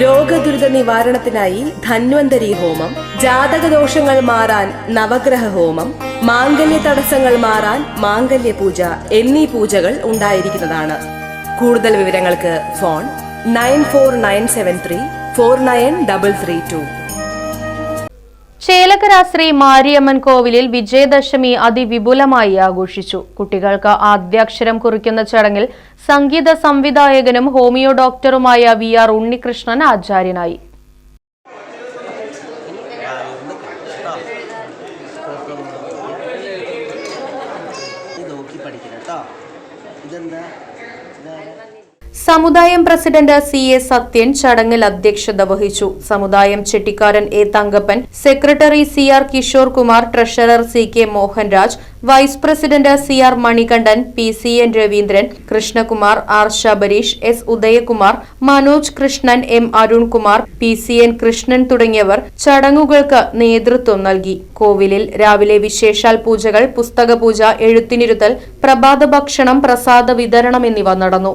രോഗദുരിത നിവാരണത്തിനായി ധന്വന്തരി ഹോമം ജാതക ദോഷങ്ങൾ മാറാൻ നവഗ്രഹ ഹോമം മാംഗല്യ തടസ്സങ്ങൾ മാറാൻ മാംഗല്യ പൂജ എന്നീ പൂജകൾ ഉണ്ടായിരിക്കുന്നതാണ്. കൂടുതൽ വിവരങ്ങൾക്ക് phone nine four nine seven three four nine double three two. Chelakkara Sri Mariamman കോവിലിൽ വിജയദശമി അതിവിപുലമായി ആഘോഷിച്ചു. കുട്ടികൾക്ക് ആദ്യാക്ഷരം കുറിക്കുന്ന ചടങ്ങിൽ സംഗീത സംവിധായകനും ഹോമിയോ ഡോക്ടറുമായ വി ആർ ഉണ്ണികൃഷ്ണൻ ആചാര്യനായി. ഇതെന്താ? സമുദായം പ്രസിഡന്റ് സി എ സത്യൻ ചടങ്ങിൽ അധ്യക്ഷത വഹിച്ചു. സമുദായം ചെട്ടിക്കാരൻ A Thankappan secretary C R Kishore Kumar treasurer C K Mohanraj vice president C R Manikandan P C N Raveendran Krishnakumar R Sabareesh S Udayakumar Manoj Krishnan M Arunkumar P C N Krishnan തുടങ്ങിയവർ ചടങ്ങുകൾക്ക് നേതൃത്വം നൽകി. കോവിലിൽ രാവിലെ വിശേഷാൽ പൂജകൾ പുസ്തക പൂജ എഴുത്തിനിരുത്തൽ പ്രഭാത ഭക്ഷണം പ്രസാദ വിതരണം എന്നിവ നടന്നു.